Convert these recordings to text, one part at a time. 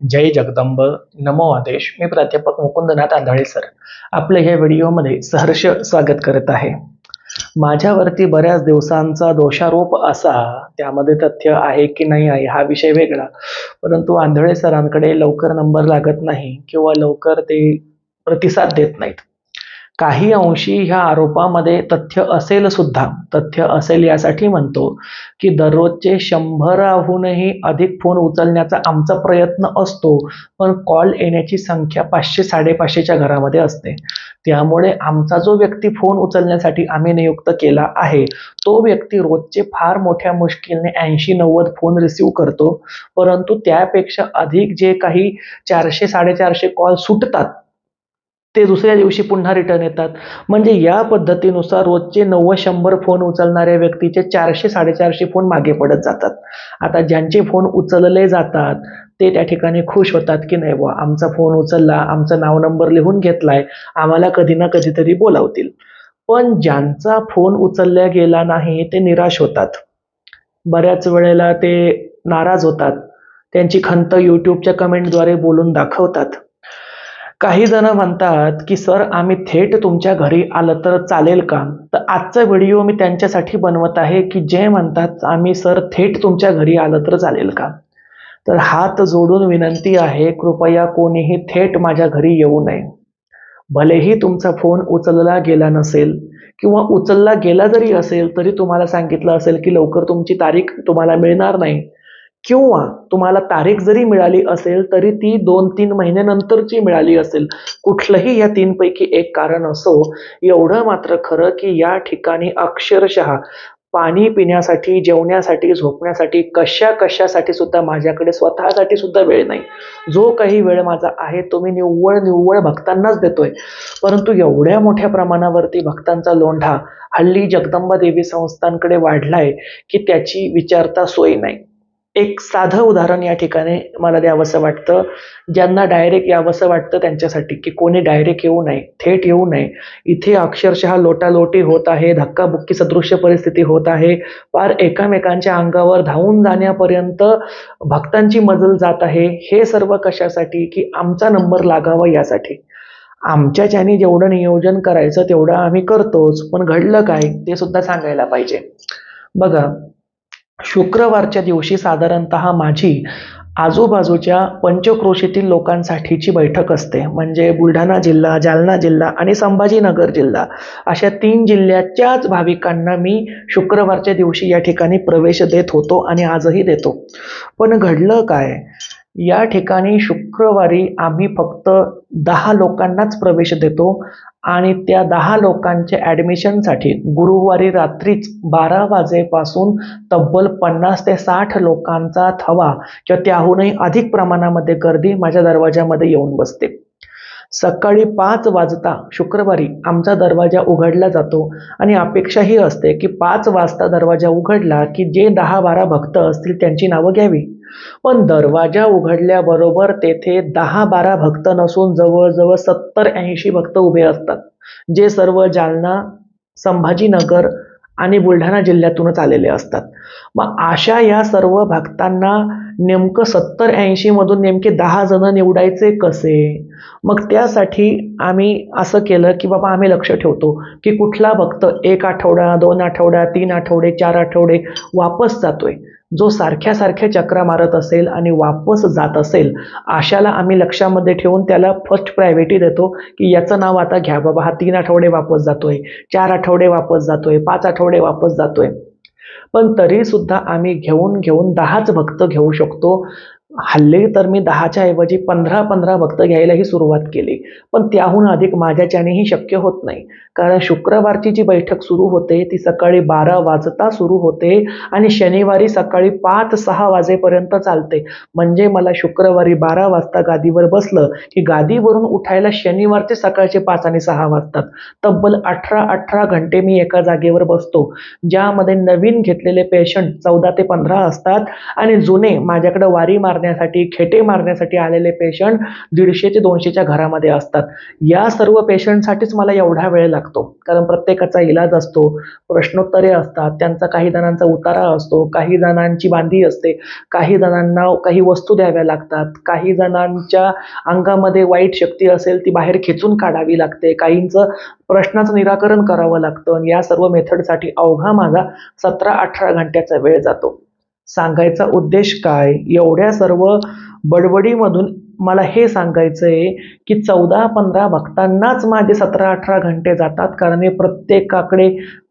जय जगदंब. नमो आदेश. मी प्राध्यापक मुकुंदनाथ आंधळे सर. आपले हे व्हिडिओमध्ये सहर्ष स्वागत करत आहे. माझ्यावरती बऱ्याच दिवसांचा दोषारोप असा त्यामध्ये तथ्य आहे की नाही आहे हा विषय वेगळा. परंतु आंधळे सरांकडे लवकर नंबर लागत नाही किंवा लवकर ते प्रतिसाद देत नाहीत. काही अंशी ह्या आरोपामध्ये तथ्य असेल सुद्धा. तथ्य असेल यासाठी म्हणतो की दररोजचे शंभराहूनही अधिक फोन उचलण्याचा आमचा प्रयत्न असतो पण कॉल येण्याची संख्या पाचशे साडेपाचशेच्या घरामध्ये असते. त्यामुळे आमचा जो व्यक्ती फोन उचलण्यासाठी आम्ही नियुक्त केला आहे तो व्यक्ती रोजचे फार मोठ्या मुश्किलने ऐंशी नव्वद फोन रिसीव करतो परंतु त्यापेक्षा अधिक जे काही चारशे साडेचारशे कॉल सुटतात ते दुसऱ्या दिवशी पुन्हा रिटर्न येतात. म्हणजे या पद्धतीनुसार रोजचे नव्वद शंभर फोन उचलणाऱ्या व्यक्तीचे चारशे साडेचारशे फोन मागे पडत जातात. आता ज्यांचे फोन उचलले जातात ते त्या ठिकाणी खुश होतात की नाही बुवा आमचा फोन उचलला आमचं नाव नंबर लिहून घेतलाय आम्हाला कधी ना कधीतरी बोलावतील. पण ज्यांचा फोन उचलला गेला नाही ते निराश होतात. बऱ्याच वेळेला ते नाराज होतात. त्यांची खंत यूट्यूबच्या कमेंटद्वारे बोलून दाखवतात. काही जण म्हणतात की सर आम्ही थेट तुमच्या घरी आलं तर चालेल का? तर आजचा व्हिडिओ मी त्यांच्यासाठी बनवत आहे की जे म्हणतात आम्ही सर थेट तुमच्या घरी आलं तर चालेल का? तर हात जोडून विनंती आहे कृपया कोणीही थेट माझ्या घरी येऊ नये. भलेही तुमचा फोन उचलला गेला नसेल किंवा उचलला गेला जरी असेल तरी तुम्हाला सांगितलं असेल की लवकर तुमची तारीख तुम्हाला मिळणार नाही. किंवा तुम्हाला तारीख जरी मिळाली असेल तरी ती दोन तीन महिन्यानंतरची मिळाली असेल कुठलंही या तीनपैकी एक कारण असो एवढं मात्र खरं की या ठिकाणी अक्षरशः पाणी पिण्यासाठी जेवण्यासाठी झोपण्यासाठी कशा कशासाठी सुद्धा माझ्याकडे स्वतःसाठी सुद्धा वेळ नाही. जो काही वेळ माझा आहे तो मी निव्वळ निव्वळ भक्तांनाच देतोय. परंतु एवढ्या मोठ्या प्रमाणावरती भक्तांचा लोंढा हल्ली जगदंबा देवी संस्थांकडे वाढलाय की त्याची विचारता सोय नाही. एक साधं उदाहरण या ठिकाणी मला द्यावंसं वाटतं. ज्यांना डायरेक्ट यावंसं वाटतं त्यांच्यासाठी की कोणी डायरेक्ट येऊ नये थेट येऊ नये. इथे अक्षरशः लोटालोटी होत आहे धक्काबुक्की सदृश्य परिस्थिती होत आहे. फार एकामेकांच्या अंगावर धावून जाण्यापर्यंत भक्तांची मजल जात आहे. हे सर्व कशासाठी? की आमचा नंबर लागावा यासाठी. आमच्याच्याने जेवढं नियोजन करायचं तेवढं आम्ही करतोच. पण घडलं काय? ते सुद्धा सांगायला पाहिजे. बघा शुक्रवारच्या दिवशी साधारणतः माझी आजूबाजूच्या पंचक्रोशीतील लोकांसाठीची बैठक असते. म्हणजे बुलढाणा जिल्हा जालना जिल्हा आणि संभाजीनगर जिल्हा अशा तीन जिल्ह्याच्याच भाविकांना मी शुक्रवारच्या दिवशी या ठिकाणी प्रवेश देत होतो आणि आजही देतो. पण घडलं काय? या ठिकाणी शुक्रवारी आम्ही फक्त दहा लोकांनाच प्रवेश देतो. आणि त्या दहा लोकांच्या ॲडमिशनसाठी गुरुवारी रात्रीच बारा वाजेपासून तब्बल पन्नास ते साठ लोकांचा थवा किंवा त्याहूनही अधिक प्रमाणामध्ये गर्दी माझ्या दरवाज्यामध्ये येऊन बसते. सकाळी पाच वाजता शुक्रवारी आमचा दरवाजा उघडला जातो आणि अपेक्षा ही असते की पाच वाजता दरवाजा उघडला की जे दहा बारा भक्त असतील त्यांची नावं घ्यावी. पण दरवाजा उघडल्याबरोबर तेथे दहा बारा भक्त नसून जवळजवळ सत्तर ऐंशी भक्त उभे असतात जे सर्व जालना संभाजीनगर आणि बुलढाणा जिल्ह्यातूनच आलेले असतात. मग अशा या सर्व भक्तांना नेमकं सत्तर ऐंशीमधून नेमके दहा जण निवडायचे कसे? मग त्यासाठी आम्ही असं केलं की बाबा आम्ही लक्ष ठेवतो की कुठला भक्त एक आठवडा दोन आठवडा तीन आठवडे चार आठवडे वापस जातोय. जो सारख्या सारख्या चक्रा मारत असेल आणि वापस जात असेल अशाला आम्ही लक्षामध्ये ठेवून त्याला फर्स्ट प्रायोरिटी देतो की याचं नाव आता घ्या बाबा हा तीन आठवडे वापस जातोय चार आठवडे वापस जातोय पाच आठवडे वापस जातोय. पण तरी सुद्धा आम्ही घेऊन घेऊन दहाच भक्त घेऊ शकतो. हल्ली तर मी दहाच्या ऐवजी पंधरा पंधरा भक्त घ्यायलाही सुरुवात केली. पण त्याहून अधिक माझ्याच्यानेही शक्य होत नाही. कारण शुक्रवारची जी बैठक सुरू होते ती सकाळी बारा वाजता सुरू होते आणि शनिवारी सकाळी पाच सहा वाजेपर्यंत चालते. म्हणजे मला शुक्रवारी बारा वाजता गादीवर बसलं की गादीवरून उठायला शनिवारचे सकाळचे पाच आणि सहा वाजतात. तब्बल अठरा अठरा घंटे मी एका जागेवर बसतो ज्यामध्ये नवीन घेतलेले पेशंट चौदा ते पंधरा असतात आणि जुने माझ्याकडे वारी मारणे मारण्यासाठी खेटे मारण्यासाठी आलेले पेशंट दीडशे ते दोनशेच्या घरामध्ये असतात. या सर्व पेशंटसाठीच मला एवढा वेळ लागतो. कारण प्रत्येकाचा इलाज असतो प्रश्नोत्तरे असतात त्यांचा काही जणांचा उतारा असतो काही जणांची बांधी असते काही जणांना काही वस्तू द्याव्या लागतात काही जणांच्या अंगामध्ये वाईट शक्ती असेल ती बाहेर खेचून काढावी लागते काहींचं प्रश्नाचं निराकरण करावं लागतं या सर्व मेथडसाठी अवघा माझा सतरा अठरा घंट्याचा वेळ जातो. सांगायचा उद्देश काय? एवढ्या सर्व बडबडीमधून मला हे सांगायचं आहे की चौदा पंधरा भक्तांनाच माझे सतरा अठरा घंटे जातात कारण मी प्रत्येकाकडे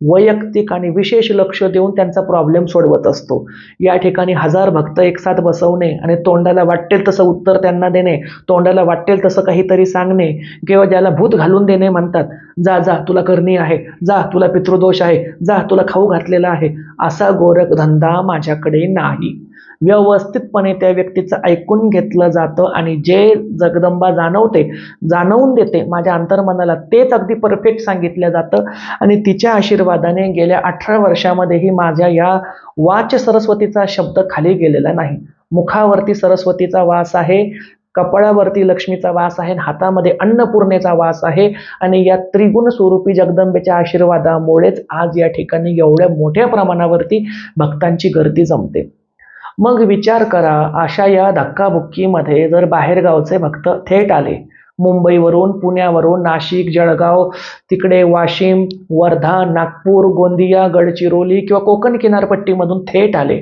वैयक्तिक आणि विशेष लक्ष देऊन त्यांचा प्रॉब्लेम सोडवत असतो. या ठिकाणी हजार भक्त एकसाथ बसवणे आणि तोंडाला वाटेल तसं उत्तर त्यांना देणे तोंडाला वाटेल तसं काहीतरी सांगणे किंवा ज्याला भूत घालून देणे म्हणतात जा जा तुला करणी आहे जा तुला पितृदोष आहे जा तुला खाऊ घातलेला आहे असा गोरखधंदा माझ्याकडे नाही. व्यवस्थितपणे त्या व्यक्तीचं ऐकून घेतलं जातं आणि जे जगदंबा जाणवते जाणवून देते माझ्या अंतर्मनाला तेच अगदी परफेक्ट सांगितलं जातं. आणि तिच्या आशीर्वादाने गेल्या अठरा वर्षामध्येही माझ्या या वाच सरस्वतीचा शब्द खाली गेलेला नाही. मुखावरती सरस्वतीचा वास आहे कपाळावरती लक्ष्मीचा वास आहे आणि हातामध्ये अन्नपूर्णेचा वास आहे. आणि या त्रिगुण स्वरूपी जगदंबेच्या आशीर्वादामुळेच आज या ठिकाणी एवढ्या मोठ्या प्रमाणावरती भक्तांची गर्दी जमते. मग विचार करा अशा या धक्काबुक्कीमध्ये जर बाहेरगावचे भक्त थेट आले. मुंबईवरून पुण्यावरून नाशिक जळगाव तिकडे वाशिम वर्धा नागपूर गोंदिया गडचिरोली किंवा कोकण किनारपट्टीमधून थेट आले.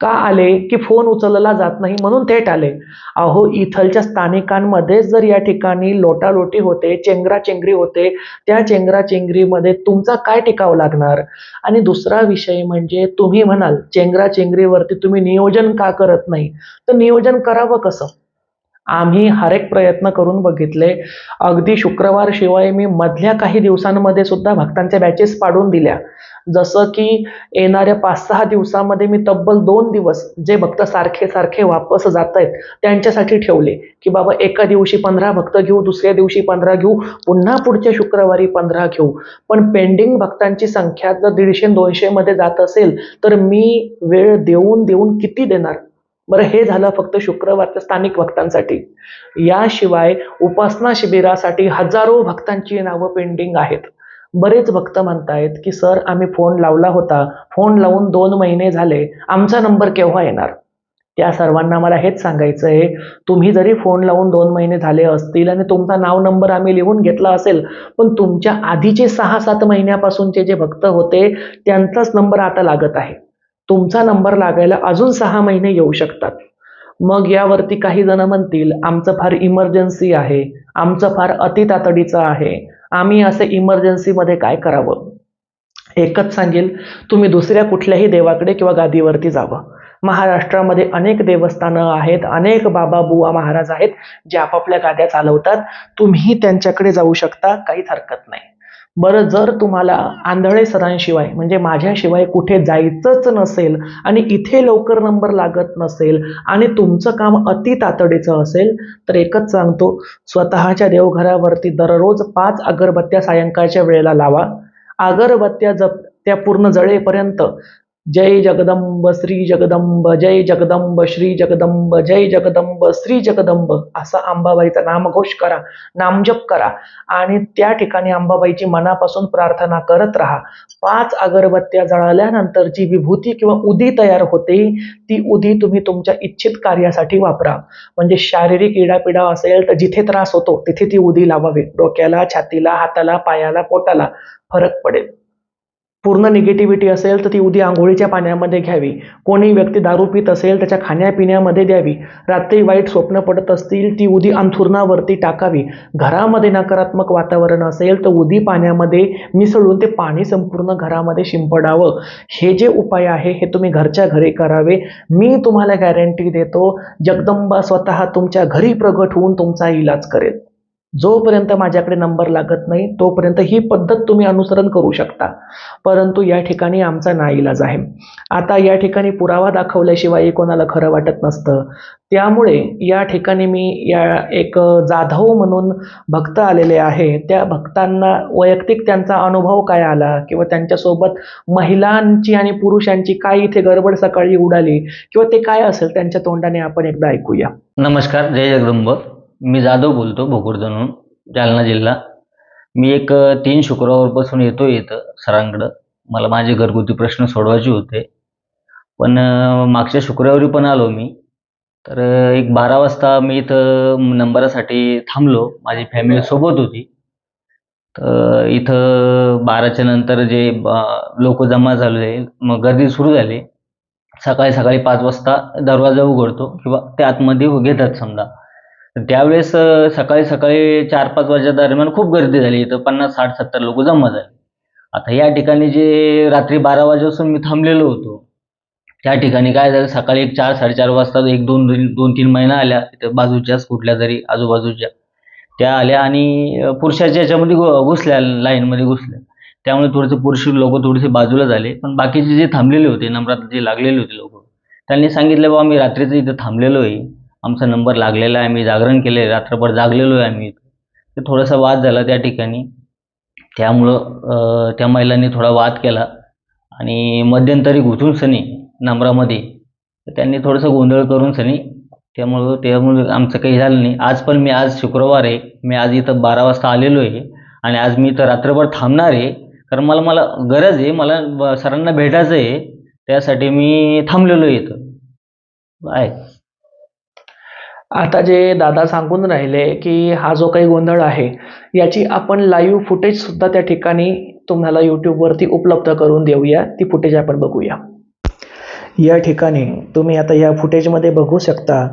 का आले की फोन उचलला जात नाही म्हणून थेट आले? अहो इथलच्या स्थानिकांमध्येच जर या ठिकाणी लोटालोटी होते चेंगराचेंगरी होते त्या चेंगराचेंगरीमध्ये तुमचा काय टिकाव लागणार? आणि दुसरा विषय म्हणजे तुम्ही म्हणाल चेंगराचेंगरीवरती तुम्ही नियोजन का करत नाही? तर नियोजन करावं कसं? आम्ही हर एक प्रयत्न करून बघितले. अगदी शुक्रवार शिवाय मी मधल्या काही दिवसांमध्ये सुद्धा भक्तांच्या बॅचेस पाडून दिल्या. जसं की येणाऱ्या पाच सहा दिवसामध्ये मी तब्बल दोन दिवस जे भक्त सारखे सारखे वापस जात आहेत त्यांच्यासाठी ठेवले की बाबा एका दिवशी पंधरा भक्त घेऊ दुसऱ्या दिवशी पंधरा घेऊ पुन्हा पुढच्या शुक्रवारी पंधरा घेऊ. पण पेंडिंग भक्तांची संख्या जर दीडशे दोनशेमध्ये जात असेल तर मी वेळ देऊन देऊन किती देणार? बरं हे झालं फक्त शुक्रवारच्या स्थानिक भक्तांसाठी. याशिवाय उपासना शिबिरासाठी हजारो भक्तांची नावं पेंडिंग आहेत. बरेच भक्त म्हणतायत की सर आम्ही फोन लावला होता. फोन लावून दोन महिने झाले. आमचा नंबर केव्हा येणार? त्या सर्वांना मला हेच सांगायचं आहे तुम्ही जरी फोन लावून दोन महिने झाले असतील आणि तुमचा नाव नंबर आम्ही लिहून घेतला असेल पण तुमच्या आधीचे सहा सात महिन्यापासूनचे जे भक्त होते त्यांचाच नंबर आता लागत आहे. तुमचा नंबर लागायला अजून सहा महिने येऊ शकतात. मग यावरती काही जण म्हणतील आमचं फार इमर्जन्सी आहे आमचं फार अतितातडीचं आहे आम्ही असे इमर्जन्सीमध्ये काय करावं? एकच सांगेल तुम्ही दुसऱ्या कुठल्याही देवाकडे किंवा गादीवरती जावं. महाराष्ट्रामध्ये अनेक देवस्थानं आहेत अनेक बाबा बुवा महाराज आहेत जे आपापल्या गाद्या चालवतात. तुम्ही त्यांच्याकडे जाऊ शकता काहीच हरकत नाही. बरं जर तुम्हाला आंधळे सरांशिवाय म्हणजे माझ्याशिवाय कुठे जायचंच नसेल आणि इथे लवकर नंबर लागत नसेल आणि तुमचं काम अति तातडीचं असेल तर एकच सांगतो स्वतःच्या देवघरावरती दररोज पाच अगरबत्त्या सायंकाळच्या वेळेला लावा. अगरबत्त्या जप त्या पूर्ण जळेपर्यंत जय जगदंब श्री जगदंब जय जगदंब श्री जगदंब जय जगदंब श्री जगदंब. असा अंबाबाईचा नामघोष करा नामजप करा आणि त्या ठिकाणी अंबाबाईची मनापासून प्रार्थना करत राहा. पाच अगरबत्त्या जळाल्यानंतर जी विभूती किंवा उदी तयार होते ती उदी तुम्ही तुमच्या इच्छित कार्यासाठी वापरा. म्हणजे शारीरिक इडापिडा असेल तर जिथे त्रास होतो तिथे ती उदी लावावी. डोक्याला छातीला हाताला पायाला पोटाला फरक पडेल. पूर्ण निगेटिव्हिटी असेल तर ती उदी आंघोळीच्या पाण्यामध्ये घ्यावी. कोणी व्यक्ती दारू पित असेल त्याच्या खाण्यापिण्यामध्ये द्यावी. रात्री वाईट स्वप्न पडत असतील ती उदी अंथुरणावरती टाकावी. घरामध्ये नकारात्मक वातावरण असेल तर उदी पाण्यामध्ये मिसळून ते पाणी संपूर्ण घरामध्ये शिंपडावं. हे जे उपाय आहे हे तुम्ही घरच्या घरी करावे. मी तुम्हाला गॅरंटी देतो जगदंबा स्वतः तुमच्या घरी प्रगट होऊन तुमचा इलाज करेल. जोपर्यंत माझ्याकडे नंबर लागत नाही तोपर्यंत ही पद्धत तुम्ही अनुसरण करू शकता. परंतु या ठिकाणी आमचा नाईलाज आहे. आता या ठिकाणी पुरावा दाखवल्याशिवाय कोणाला खरं वाटत नसतं. त्यामुळे या ठिकाणी मी या एक जाधव म्हणून भक्त आलेले आहे. त्या भक्तांना वैयक्तिक त्यांचा अनुभव काय आला किंवा त्यांच्यासोबत महिलांची आणि पुरुषांची काय इथे गडबड सकाळी उडाली किंवा ते काय असेल त्यांच्या तोंडाने आपण एकदा ऐकूया. नमस्कार जय जगदंब. मी जाधव बोलतो भोकरदनहून जालना जिल्हा. मी एक तीन शुक्रवारपासून येतो इथं सरांकडं. मला माझे घरगुती प्रश्न सोडवायचे होते. पण मागच्या शुक्रवारी पण आलो मी. तर एक बारा वाजता मी इथं नंबरासाठी थांबलो. माझी फॅमिली सोबत होती. तर इथं बाराच्या नंतर जे लोक जमा झाले मग गर्दी सुरू झाली. सकाळी सकाळी पाच वाजता दरवाजा उघडतो किंवा ते आतमध्ये घेतात समजा. त्यावेळेस सकाळी सकाळी चार पाच वाजच्या दरम्यान खूप गर्दी झाली. इथं पन्नास साठ सत्तर लोक जमा झाले. आता या ठिकाणी जे रात्री बारा वाजेपासून मी थांबलेलो होतो त्या ठिकाणी काय झालं? सकाळी एक चार साडेचार वाजता एक दोन दोन तीन महिना आल्या. इथं बाजूच्याच कुठल्या तरी आजूबाजूच्या. त्या आल्या आणि पुरुषाच्या याच्यामध्ये घु- घुसल्या लाईनमध्ये घुसल्या. त्यामुळे थोडेसे पुरुष लोक थोडेसे बाजूला झाले. पण बाकीचे जे थांबलेले होते नम्रात जे लागलेले होते लोक त्यांनी सांगितलं बाबा मी रात्रीचं इथं थांबलेलो आहे आमचा नंबर लागलेला आहे आम्ही जागरण केले रात्रभर जागलेलो आहे आम्ही तर थोडासा वाद झाला त्या ठिकाणी. त्यामुळं त्या महिलांनी थोडा वाद केला. आणि मध्यंतरी घुसून सनी नंबरामध्ये तर त्यांनी थोडंसं गोंधळ करून सनी त्यामुळं त्यामुळे आमचं काही झालं नाही. आज पण मी आज शुक्रवार आहे. मी आज इथं बारा वाजता आलेलो आहे. आणि आज मी इथं रात्रभर थांबणार आहे. कारण मला मला गरज आहे. मला सरांना भेटायचं आहे. त्यासाठी मी थांबलेलो आहे इथं. बाय. आता जे दादा सांगून राहिले की हा जो काही गोंधळ आहे याची आपण लाईव्ह फुटेज सुद्धा त्या ठिकाणी तुम्हाला यूट्यूबवरती उपलब्ध करून देऊया. ती फुटेज आपण बघूया. या ठिकाणी तुम्ही आता या फुटेजमध्ये बघू शकता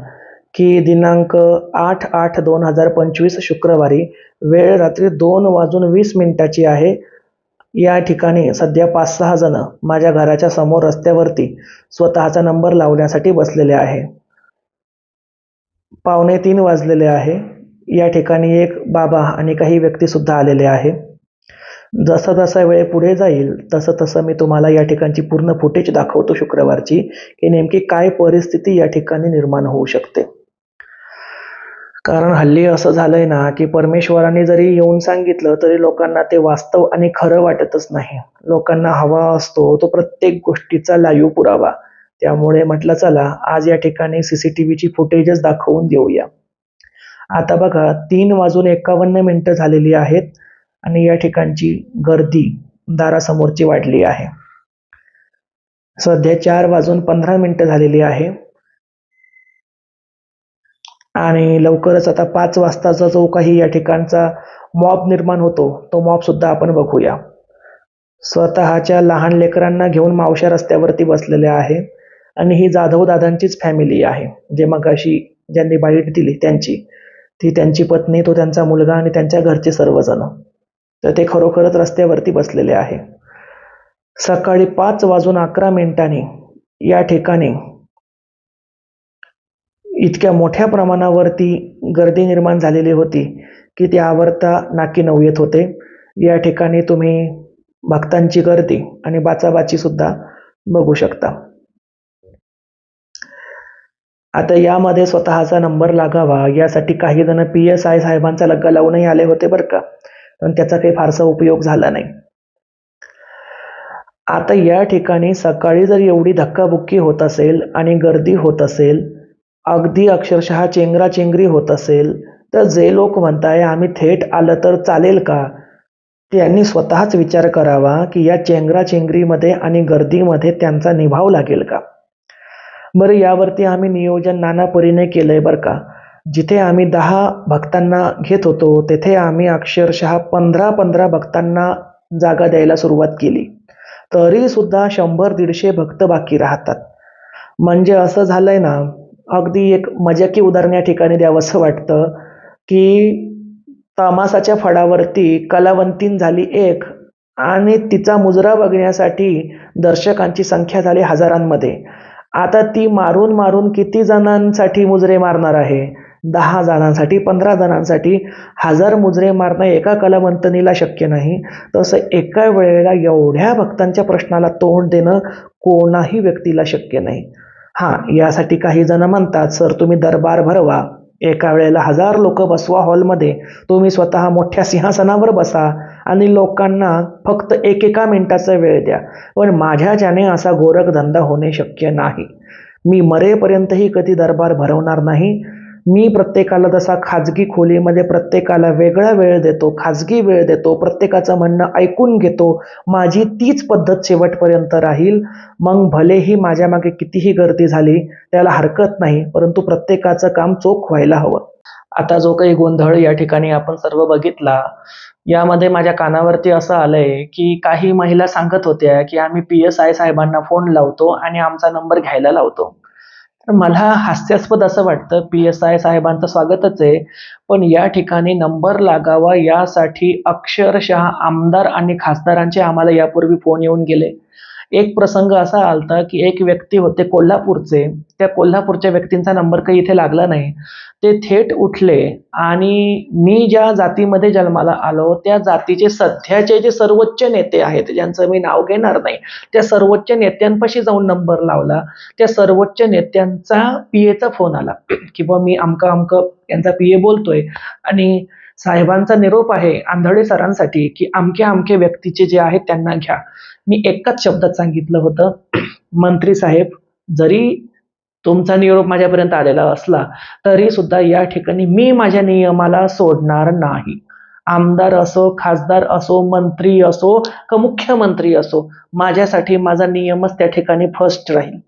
की दिनांक आठ आठ दोन हजार पंचवीस शुक्रवारी वेळ रात्री दोन वाजून वीस मिनिटाची आहे. या ठिकाणी सध्या पाच सहा जण माझ्या घराच्या समोर रस्त्यावरती स्वतःचा नंबर लावण्यासाठी बसलेले आहे. पावणे तीन वाजलेले आहे. या ठिकाणी एक बाबा आणि काही व्यक्ती सुद्धा आलेले आहे. जसा जसा वेळ पुढे जाईल तसं तसं मी तुम्हाला या ठिकाणची पूर्ण फुटेज दाखवतो शुक्रवारची की नेमकी काय परिस्थिती या ठिकाणी निर्माण होऊ शकते. कारण हल्ली असं झालंय ना की परमेश्वराने जरी येऊन सांगितलं तरी लोकांना ते वास्तव आणि खरं वाटतच नाही. लोकांना हवा असतो तो प्रत्येक गोष्टीचा लाईव्ह पुरावा. त्यामुळे म्हटलं चला आज या ठिकाणी सी सी टी व्हीची फुटेजच दाखवून देऊया. आता बघा तीन वाजून एकावन्न मिनटं झालेली आहेत आणि या ठिकाणची गर्दी दारासमोरची वाढली आहे. सध्या चार वाजून पंधरा मिनटं झालेली आहे. आणि लवकरच आता पाच वाजताचा जो काही या ठिकाणचा मॉब निर्माण होतो तो मॉब सुद्धा आपण बघूया. स्वतःच्या लहान लेकरांना घेऊन मावशा रस्त्यावरती बसलेल्या आहे आणि ही जाधव दादांचीच फॅमिली आहे. जे मगाशी ज्यांनी बाईट दिली त्यांची ती त्यांची पत्नी तो त्यांचा मुलगा आणि त्यांच्या घरचे सर्वजण. तर ते खरोखरच रस्त्यावरती बसलेले आहे. सकाळी पाच वाजून अकरा मिनिटांनी या ठिकाणी इतक्या मोठ्या प्रमाणावरती गर्दी निर्माण झालेली होती की ती आवरता नाकी नऊ येत होते. या ठिकाणी तुम्ही भक्तांची गर्दी आणि बाचाबाची सुद्धा बघू शकता. आता यामध्ये स्वतःचा नंबर लागावा यासाठी काही जण पी एस आय साहेबांचा लग्गा लावूनही आले होते बरं का. पण त्याचा काही फारसा उपयोग झाला नाही. आता या ठिकाणी सकाळी जर एवढी धक्काबुक्की होत असेल आणि गर्दी होत असेल अगदी अक्षरशः चेंगराचेंगरी होत असेल तर जे लोक म्हणताय आम्ही थेट आलं तर चालेल का? त्यांनी स्वतःच विचार करावा की या चेंगराचेंगरीमध्ये आणि गर्दीमध्ये त्यांचा निभाव लागेल का? बरं यावरती आम्ही नियोजन नाना परीने केलंय बरं का. जिथे आम्ही दहा भक्तांना घेत होतो तेथे आम्ही अक्षरशः पंधरा पंधरा भक्तांना जागा द्यायला सुरुवात केली. तरी सुद्धा शंभर दीडशे भक्त बाकी राहतात. म्हणजे असं झालंय ना अगदी एक मजाकी उदाहरण या ठिकाणी द्यावंसं वाटतं की तमासाच्या फळावरती कलावंतीन झाली एक आणि तिचा मुजरा बघण्यासाठी दर्शकांची संख्या झाली हजारांमध्ये. आता ती मारून मारून किती जणांसाठी मुजरे मारणार आहे? दहा जणांसाठी पंधरा जणांसाठी हजार मुजरे मारणं एका कलावंतनीला शक्य नाही. तसं एका वेळेला एवढ्या भक्तांच्या प्रश्नाला तोंड देणं कोणाही व्यक्तीला शक्य नाही. हां यासाठी काही जण म्हणतात सर तुम्ही दरबार भरवा. एका वेळेला हजार लोक बसवा हॉलमध्ये. तुम्ही स्वतः मोठ्या सिंहासनावर बसा. आणि लोकांना फक्त एकेका मिनिटाचा वेळ द्या. पण माझ्या ज्याने असा गोरखधंदा होणे शक्य नाही. मी मरेपर्यंतही कधी दरबार भरवणार नाही. मी प्रत्येकाला जसा खाजगी खोलीमध्ये प्रत्येकाला वेगळा वेळ देतो खाजगी वेळ देतो प्रत्येकाचं म्हणणं ऐकून घेतो माझी तीच पद्धत शेवटपर्यंत राहील. मग भलेही माझ्या मागे कितीही गर्दी झाली त्याला हरकत नाही परंतु प्रत्येकाचं काम चोख व्हायला हवं. आता जो काही गोंधळ या ठिकाणी आपण सर्व बघितला यामध्ये माझ्या कानावरती असं आलंय की काही महिला सांगत होत्या की आम्ही पी एस आय साहेबांना फोन लावतो आणि आमचा नंबर घ्यायला लावतो. तर मला हास्यास्पद असं वाटतं पी एस आय साहेबांचं स्वागतच आहे पण या ठिकाणी नंबर लागावा यासाठी अक्षरशः आमदार आणि खासदारांचे आम्हाला यापूर्वी फोन येऊन गेले. एक प्रसंग असा आलता की एक व्यक्ती होते कोल्हापूरचे. त्या कोल्हापूरच्या व्यक्तींचा नंबर काही इथे लागला नाही. ते थेट उठले आणि मी ज्या जातीमध्ये जन्माला आलो त्या जातीचे सध्याचे जे सर्वोच्च नेते आहेत ज्यांचं मी नाव घेणार नाही त्या सर्वोच्च नेत्यांपाशी जाऊन नंबर लावला. त्या सर्वोच्च नेत्यांचा पी एचा फोन आला. की मी अमकं अमकं यांचा पी ए बोलतोय आणि साहेबांचा निरोप आहे आंधळे सरांसाठी की आमके अमके व्यक्तीचे जे आहेत त्यांना घ्या. मी एकाच शब्दात सांगितलं होतं. मंत्री साहेब जरी तुमचा निरोप माझ्यापर्यंत आलेला असला तरी सुद्धा या ठिकाणी मी माझ्या नियमाला सोडणार नाही. आमदार असो खासदार असो मंत्री असो का मुख्यमंत्री असो माझ्यासाठी माझा नियमच त्या ठिकाणी फर्स्ट राहील.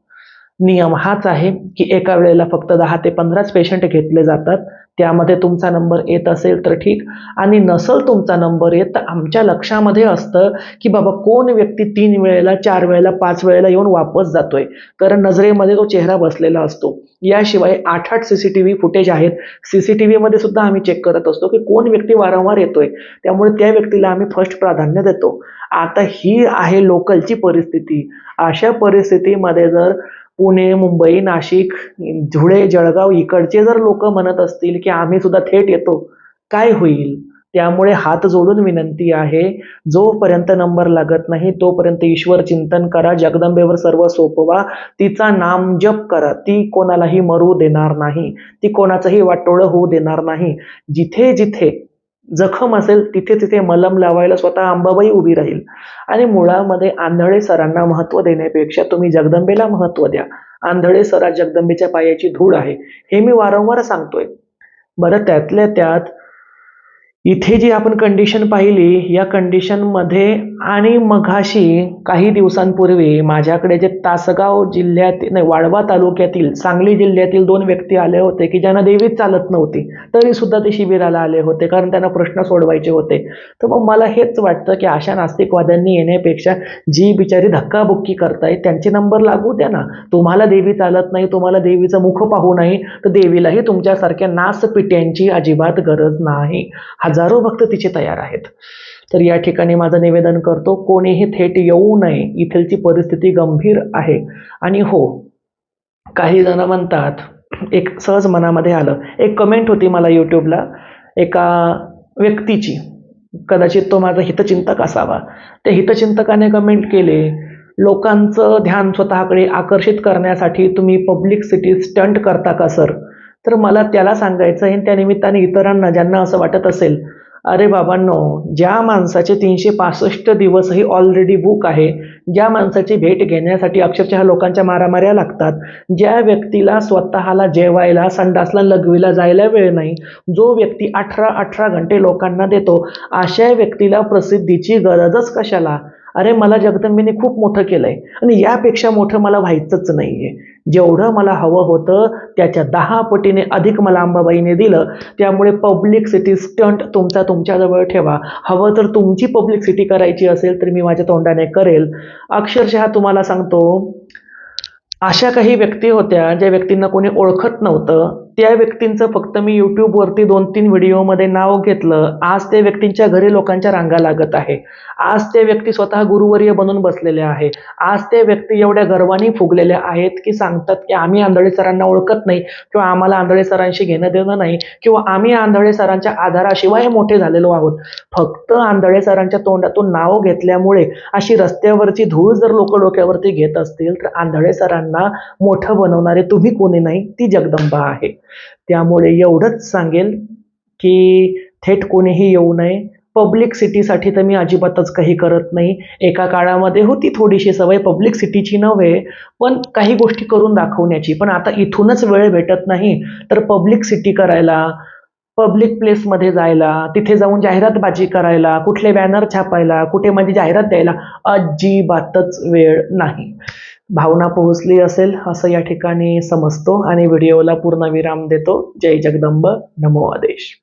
नियम हाच आहे की एका वेळेला फक्त दहा ते पंधराच पेशंट घेतले जातात. त्यामध्ये तुमचा नंबर येत असेल तर ठीक. आणि नसल तुमचा नंबर येत तर आमच्या लक्षामध्ये असतं की बाबा कोण व्यक्ती तीन वेळेला चार वेळेला पाच वेळेला येऊन वापस जातोय. कारण नजरेमध्ये तो चेहरा बसलेला असतो. याशिवाय आठ आठ C C T V footage आहेत. सी सी टी व्हीमध्ये सुद्धा आम्ही चेक करत असतो की कोण व्यक्ती वारंवार येतोय. त्यामुळे त्या व्यक्तीला आम्ही फर्स्ट प्राधान्य देतो. आता ही आहे लोकलची परिस्थिती. अशा परिस्थितीमध्ये जर पुणे मुंबई नाशिक धुळे जळगाव इकडचे जर लोक म्हणत असतील की आम्ही सुद्धा थेट येतो काय होईल? त्यामुळे हात जोडून विनंती आहे जोपर्यंत नंबर लागत नाही तोपर्यंत ईश्वर चिंतन करा जगदंबेवर सर्व सोपवा तिचा नाम जप करा ती कोणालाही मरू देणार नाही ती कोणाचंही वाटोळं होऊ देणार नाही. जिथे जिथे जखम असेल तिथे तिथे मलम लावायला स्वतः अंबाबाई उभी राहील. आणि मुळामध्ये आंधळे सरांना महत्त्व देण्यापेक्षा तुम्ही जगदंबेला महत्त्व द्या. आंधळे सरा जगदंबेच्या पायाची धूळ आहे. हे मी वारंवार सांगतोय. बरं त्यातल्या त्यात इथे जी आपण कंडिशन पाहिली या कंडिशनमध्ये आणि मघाशी काही दिवसांपूर्वी माझ्याकडे जे तासगाव जिल्ह्यातील नाही वाळवा तालुक्यातील सांगली जिल्ह्यातील दोन व्यक्ती आले होते की ज्यांना देवीच चालत नव्हती तरी सुद्धा ते शिबिराला आले होते कारण त्यांना प्रश्न सोडवायचे होते. तर मग मला हेच वाटतं की अशा नास्तिकवाद्यांनी येण्यापेक्षा जी बिचारी धक्काबुक्की करतायत त्यांचे नंबर लागू द्या ना. तुम्हाला देवी चालत नाही तुम्हाला देवीचं मुख पाहू नाही तर देवीलाही तुमच्यासारख्या नासपिट्यांची अजिबात गरज नाही. हजारो भक्त तिचे तयार आहेत. तर या ठिकाणी माझं निवेदन करतो कोणीही थेट येऊ नये इथलची परिस्थिती गंभीर आहे. आणि हो काही जण म्हणतात एक सहज मनामध्ये आलं. एक कमेंट होती मला यूट्यूबला एका व्यक्तीची. कदाचित तो माझा हितचिंतक असावा. त्या हितचिंतकाने कमेंट केले लोकांचं ध्यान स्वतःकडे आकर्षित करण्यासाठी तुम्ही पब्लिक सिटी स्टंट करता का सर तर मला त्याला सांगायचं आहे त्या निमित्ताने इतरांना ज्यांना असं वाटत असेल अरे बाबांनो ज्या माणसाचे तीनशे पासष्ट दिवसही ऑलरेडी बुक आहे ज्या माणसाची भेट घेण्यासाठी अक्षरशः लोकांच्या मारामाऱ्या लागतात ज्या व्यक्तीला स्वतःला जेवायला संडासला लघवीला जायला वेळ नाही जो व्यक्ती अठरा अठरा घंटे लोकांना देतो अशा व्यक्तीला प्रसिद्धीची गरजच कशाला? अरे मला जगदंबेने खूप मोठं केलंय. आणि यापेक्षा मोठं मला व्हायचंच नाहीये. जेवढं मला हवं होतं त्याच्या दहा पटीने अधिक मला अंबाबाईने दिलं. त्यामुळे पब्लिक सिटी स्टंट तुमचा तुमच्याजवळ ठेवा. हवं तर तुमची पब्लिक सिटी करायची असेल तर मी माझ्या तोंडाने करेल. अक्षरशः तुम्हाला सांगतो अशा काही व्यक्ती होत्या ज्या व्यक्तींना कोणी ओळखत नव्हतं. त्या व्यक्तींचं फक्त मी यूट्यूबवरती दोन तीन व्हिडिओमध्ये नाव घेतलं. आज त्या व्यक्तींच्या घरी लोकांच्या रांगा लागत आहे. आज ते व्यक्ती स्वतः गुरुवर्य बनून बसलेल्या आहे. आज ते व्यक्ती एवढ्या गर्वाने फुगलेल्या आहेत की सांगतात की आम्ही आंधळे सरांना ओळखत नाही किंवा आम्हाला आंधळे सरांशी घेणं देणं नाही किंवा आम्ही आंधळे सरांच्या आधाराशिवाय मोठे झालेलो आहोत. फक्त आंधळे सरांच्या तोंडातून नाव घेतल्यामुळे अशी रस्त्यावरची धूळ जर लोक डोक्यावरती घेत असतील तर आंधळे सरांना मोठं बनवणारे तुम्ही कोणी नाही ती जगदंबा आहे. त्यामुळे एवढंच सांगेल की थेट कोणीही येऊ नये. पब्लिक सिटीसाठी तर मी अजिबातच काही करत नाही. एका काळामध्ये होती थोडीशी सवय पब्लिक सिटीची नव्हे पण काही गोष्टी करून दाखवण्याची. पण आता इथूनच वेळ भेटत नाही. तर पब्लिक सिटी करायला पब्लिक प्लेसमध्ये जायला तिथे जाऊन जाहिरातबाजी करायला कुठले बॅनर छापायला कुठे म्हणजे जाहिरात द्यायला अजिबातच वेळ नाही. भावना पोहोचली असेल असं या ठिकाणी समजतो आणि व्हिडिओला पूर्ण विराम देतो. जय जगदंब. नमो आदेश.